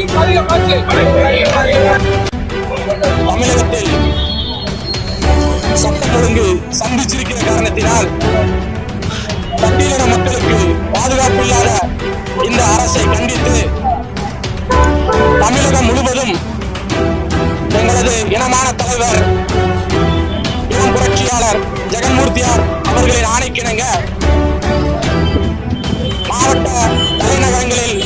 மக்களுக்கு தமிழகத்தில் ஒழுங்கு சந்திச்சிருக்கிற காரணத்தினால் பட்டியலின மக்களுக்கு பாதுகாப்பு இல்லாத இந்த அரசை கண்டித்து தமிழகம் முழுவதும் எங்களது இனமான தலைவர் இளம் புரட்சியாளர் ஜெகன்மூர்த்தியார் அவர்களின் ஆணைக்கிணங்க மாவட்ட தலைநகரங்களில்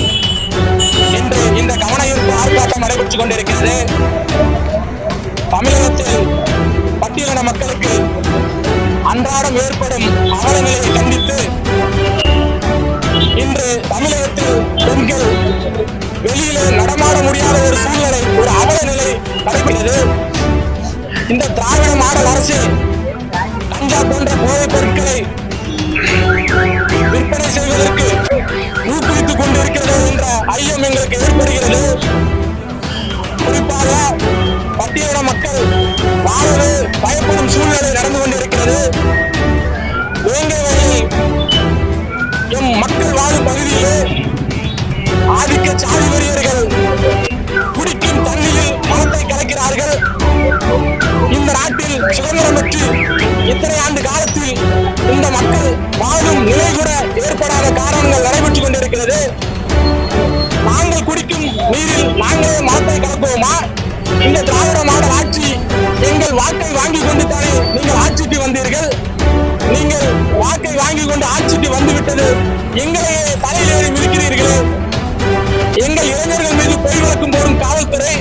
ஆர்ப்பாட்டம் நடைபெற்றுக் கொண்டிருக்கிறது தமிழகத்தில் பட்டியலின மக்களுக்கு அன்றாடம் ஏற்படும் அவலநிலையை கண்டித்து இன்று தமிழகத்தில் பெண்கள் வெளியிலே நடமாட முடியாத ஒரு சூழ்நிலை ஒரு அவல நிலை நடைபெறுகிறது இந்த திராவிட மாடல் அரசு கஞ்சா போன்ற போதைப் பொருட்களை ஆதிக்க சாதி வெறியர்கள் குடிக்கும் தண்ணியில் மனத்தை கலக்கிறார்கள். இந்த நாட்டில் சுதந்திரம் பெற்று இத்தனை ஆண்டு காலத்தில் இந்த மக்கள் வாழும் நிலை கூட ஏற்படாத காரணங்கள் நடைபெற்றுக் கொண்டிருக்கிறது. நாங்கள் குடிக்கும் நீரில் நாங்களே மனத்தை கலப்போமா இந்த திராவிட மாடல் ஆட்சி எங்கள் வாக்கை வாங்கி கொண்டு தானே நீங்கள் ஆட்சிக்கு வந்தீர்கள்? நீங்கள் வாக்கை வாங்கி கொண்டு ஆட்சிக்கு வந்துவிட்டது எங்களையே தலையிலேறி மிதிக்கிறீர்களே. எங்கள் இளைஞர்கள் மீது பொய் விளக்கம் போடும் காவல்துறை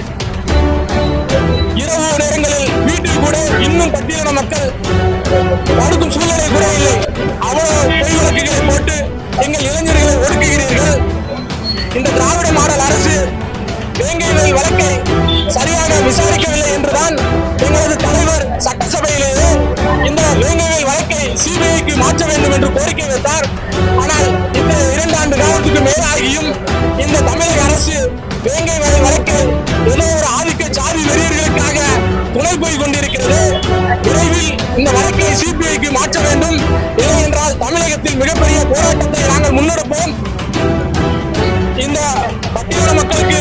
இரவு நேரங்களில் வீட்டில் கூட இன்னும் பட்டியலின மக்கள் படுக்கும் சூழ்நிலை கூட இல்லை அவ்வளவு பொய் விளக்குகளை போட்டு எங்கள் இளைஞர்களை ஒடுக்குகிறீர்கள். இந்த திராவிட மாடல் அரசு வேங்கை வயல் வழக்கை சரியாக விசாரிக்கவில்லை என்றுதான் எங்களது தலைவர் சட்டசபையிலேயே இந்த வேங்கை வழக்கை சிபிஐக்கு மாற்ற வேண்டும் என்று கோரிக்கை வைத்தார். ஆனால் இந்த இரண்டு ஆண்டு காலத்துக்கு மேலாகியும் இலங்கை வேங்கை வயல் ஏதோ ஒரு ஆதிக்க சாதி வெறியர்களுக்காக துணை போய் கொண்டிருக்கிறது. விரைவில் இந்த வழக்கை சிபிஐக்கு மாற்ற வேண்டும். இல்லை என்றால் தமிழகத்தில் மிகப்பெரிய போராட்டத்தை நாங்கள் முன்னெடுப்போம். இந்த பட்டியல மக்களுக்கு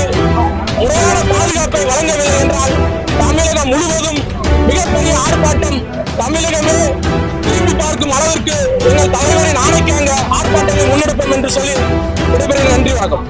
முறையான பாதுகாப்பை வழங்கவில்லை என்றால் தமிழகம் முழுவதும் மிகப்பெரிய ஆர்ப்பாட்டம் தமிழகமே திரும்பி பார்க்கும் அளவிற்கு எங்கள் தலைவரின் ஆணைக்காங்க ஆர்ப்பாட்டத்தை முன்னெடுப்போம் என்று சொல்லி விடைபெறுகிறேன். நன்றி வணக்கம்.